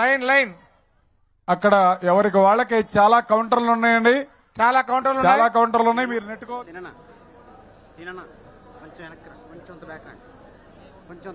Line line. అక్కడ ఎవరికి వాళ్ళకి చాలా కౌంటర్లు ఉన్నాయండి. చాలా కౌంటర్లు చాలా కౌంటర్లు ఉన్నాయి మీరు నెట్టుకో కొంచెం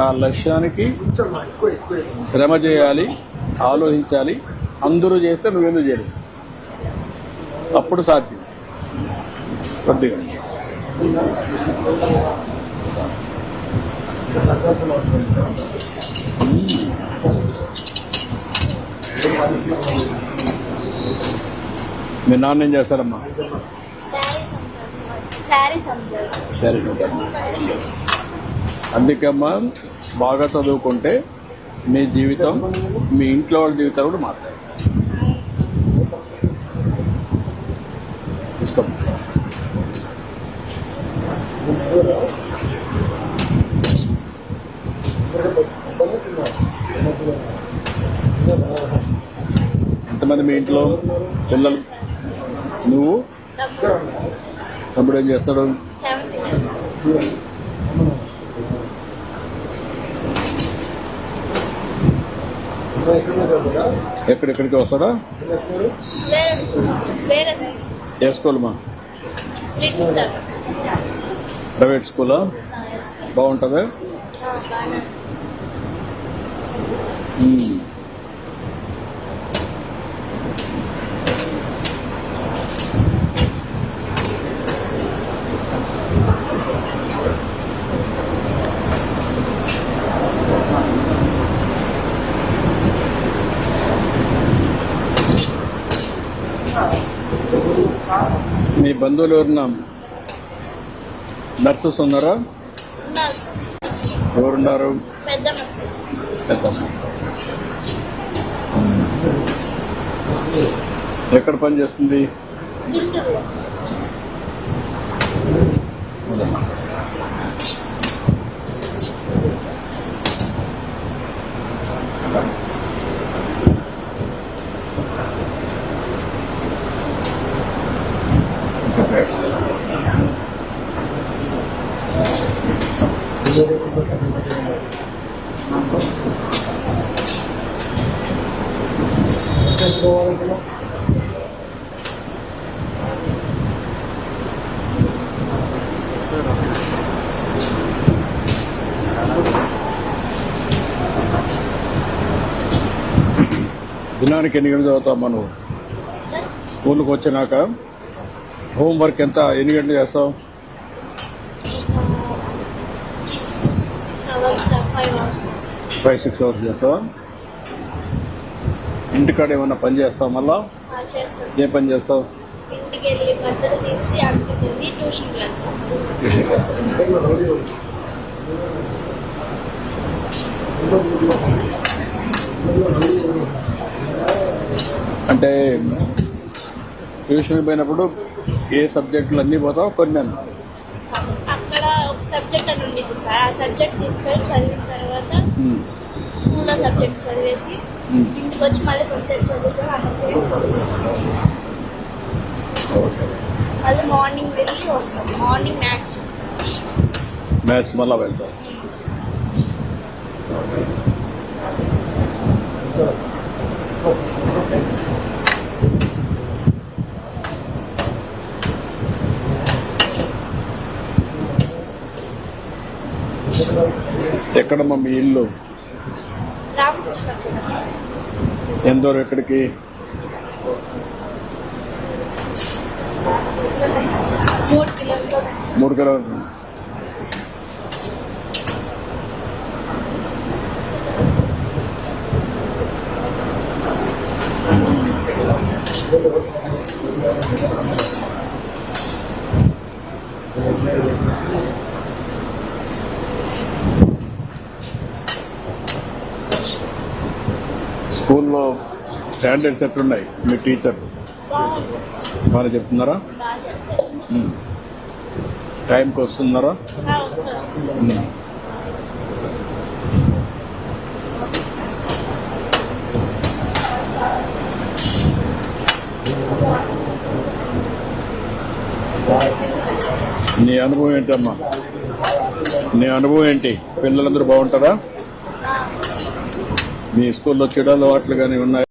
ఆ లక్ష్యానికి శ్రమ చేయాలి ఆలోచించాలి అందరూ చేస్తే నువ్వెందుకు చేయలేదు అప్పుడు సాధ్యం. కొద్దిగా. మీ నాన్న ఏం చేస్తారమ్మా? సార్ సరే అందుకమ్మా బాగా చదువుకుంటే మీ జీవితం మీ ఇంట్లో వాళ్ళ జీవితాలు కూడా మారుతాయి. తీసుకో ఎంతమంది మీ ఇంట్లో పిల్లలు? నువ్వు? తమ్ముడు. ఏం చేస్తాడు? ఎక్కడెక్కడికి వస్తాడా? స్కూల్ ఏ స్కూల్? మా ప్రైవేట్ స్కూలా బాగుంటుంది మీ బంధువులు ఎవరన్నా నర్సెస్ ఉన్నారా? ఎవరున్నారు? ఎక్కడ పని చేస్తుంది? దినానికి ఎన్ని గంటలు చదువుతావు నువ్వు సార్ స్కూల్కి వచ్చినాక హోంవర్క్ ఎంత? ఎన్ని గంటలు చేస్తావు six hours sir five six hours చేస్తావా ఇంటికాడ ఏమన్నా పని చేస్తావు మళ్ళా? ఏ పని చేస్తావు? అంటే ట్యూషన్ పోయినప్పుడు ఏ సబ్జెక్టులు అన్నీ పోతావు? కొన్ని అన్నా. అక్కడ సబ్జెక్ట్ ఆ సబ్జెక్ట్ తీసుకొని చదివిన తర్వాత ఉమ్. స్కూల్లో సబ్జెక్ట్ చదివేసి ఉమ్. ఇంటికి వచ్చి మళ్ళీ కొంచెం చదువుకొని ఓకే మళ్ళీ మార్నింగ్ వెళ్ళి వస్తాం. Morning maths. మ్యాథ్స్ మళ్ళా వెళ్తావు ఎక్కడమ్మా మీ ఇల్లు రామకృష్ణ ఎక్కడికి మూడు కిలోమీటర్లు Thank you. స్కూల్లో స్టాండర్డ్స్ ఎట్లున్నాయి? మీ టీచర్? బాగా చెప్తున్నారా? టైంకి వస్తున్నారా? నీ అనుభవం ఏంటమ్మా? నీ అనుభవం ఏంటి? పిల్లలందరూ బాగుంటారా? మీ స్కూల్లో చెడు అలవాట్లు కానీ ఉన్నాయి?